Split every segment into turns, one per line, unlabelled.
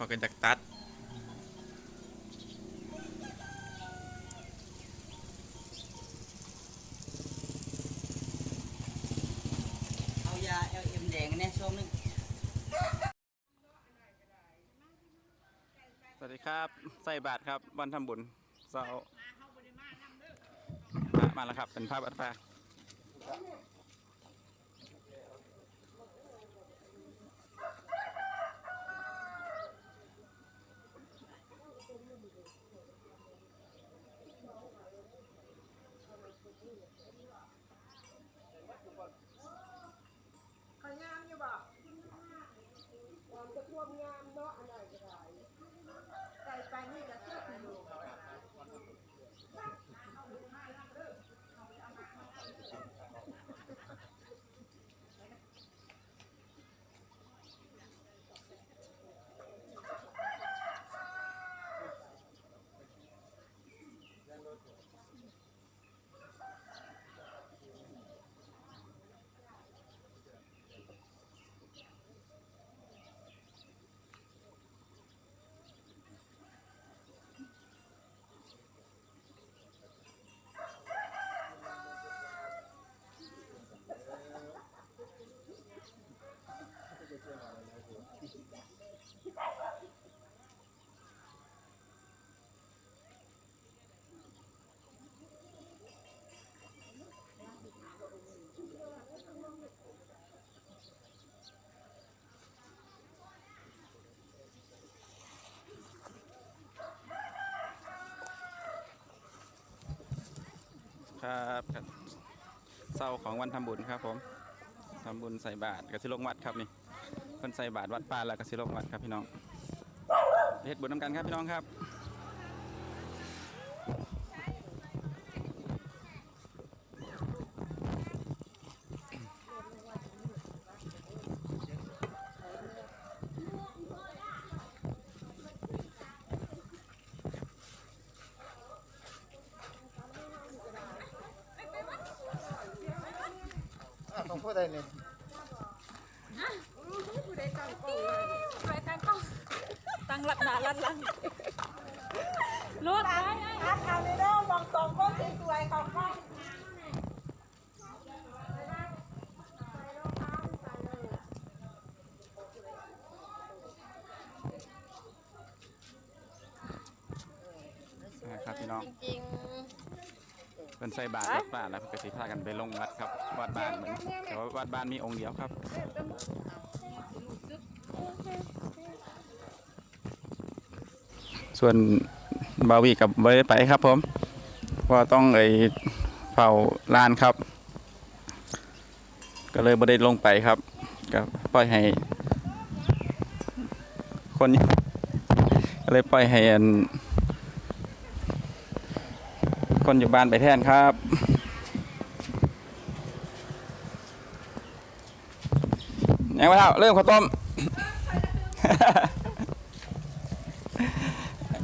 เขาก็จากตัด
เอายา LM แดงอันเนี่ยช่วงนึง
สวัสดีครับ ใส่บาทครับ วันทำบุญเสาร์มามาแล้วครับ เป็นภาพอัตภา ครับเศร้าของวันทำบุญครับผมทำบุญใส่บาตรกสิลงวัดครับนี่เพิ่นใส่บาตรวัดป่าแล้วกสิลงวัดครับพี่น้องเฮ็ดบุญน้ำกันครับพี่น้องครับ
ต้องพูดอะไรเนี่ย
ไปตั้งกล้องตั้งหลักหนาลัดหลังลูก
อัดเอาเลยเด้อมองสองคนสวยๆของข้า
นะครับพี่น้อง
จริง
เพิ่นใส่บาตรวัดป่าแล้วเพิ่นก็สิพากันไปลงวัดครับวัดบ้านเหมือนแต่ว่าวัดบ้านมีองค์เดียวครับส่วนบาวีกับเบไปครับผมเพราะว่าต้องไอเฝ้าลานครับ ก็เลยบ่ได้ลงไปครับก็ปล่อยให้ คนก็เลยปล่อยให้อัน คนอยู่บ้านไปแทนครับยังไม่เท่าเริ่มข้าวต้ม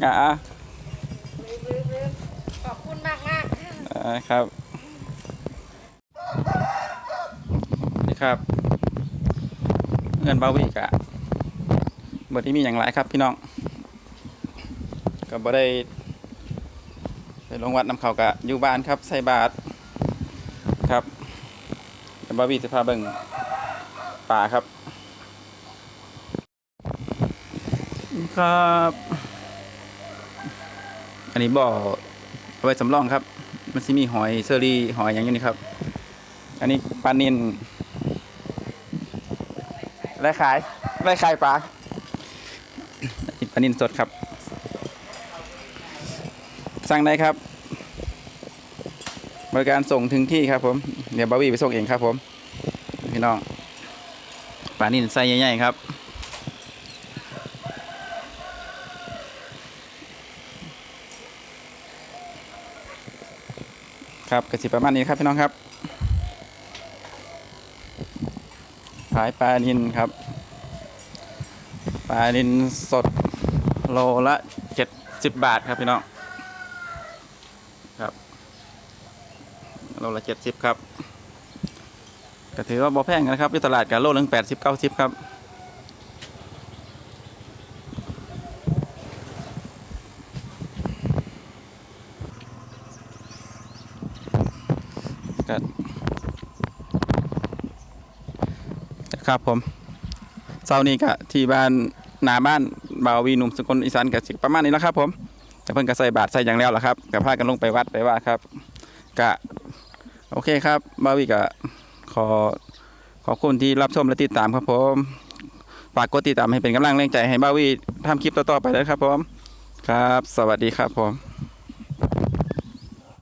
อะ
ขอบคุณมากมาก
อ่าครับนี่ครับเงินบาวิกะบ่ที่มีอย่างไรครับพี่น้องก็บ่ได้ ไปลงวัดน้ำเขากะอยู่บ้านครับ ใส่บาตรครับเดี๋ยวบาวิจะพาเบิ่งป่าครับ ครับ อันนี้บ่อเอาไว้สำรองครับ มันสิมีหอยเซอรี่หอยอย่างอยู่นี่ครับ อันนี้ปลานินไล่ขายไล่ขายปลาอันนี้ปลานินสดครับ สั่งได้ครับ บริการส่งถึงที่ครับผม เดี๋ยวบาวี่ไปส่งเองครับผม พี่น้องปลานินไส้ใหญ่ๆครับครับกระสิประมาณนี้ครับพี่น้องครับขายปลานินครับ ปลานินสดโลละเจ็ดสิบบาทครับพี่น้อง ครับโลละเจ็ดสิบครับก็ถือว่าบอแพงนะครับที่ตลาดกับโลลงแปดสิบเก้าสิบครับครับผมเช้านี้ก็ที่บ้านหนาบ้านบ่าววีหนุ่มสกลอีสานกับสิประมาณนี้แล้วครับผม แต่เพิ่นก็ใส่บาทใส่อย่างแล้วล่ะครับก็พากันลงไปวัดไปว่าครับกะโอเคครับบาวีกะขอขอบคุณที่รับชมและติดตามครับผมฝากกดติดตามให้เป็นกำลังแรงใจให้บาวีทำคลิปต่อๆไปเลยครับผมครับ สวัสดีครับผม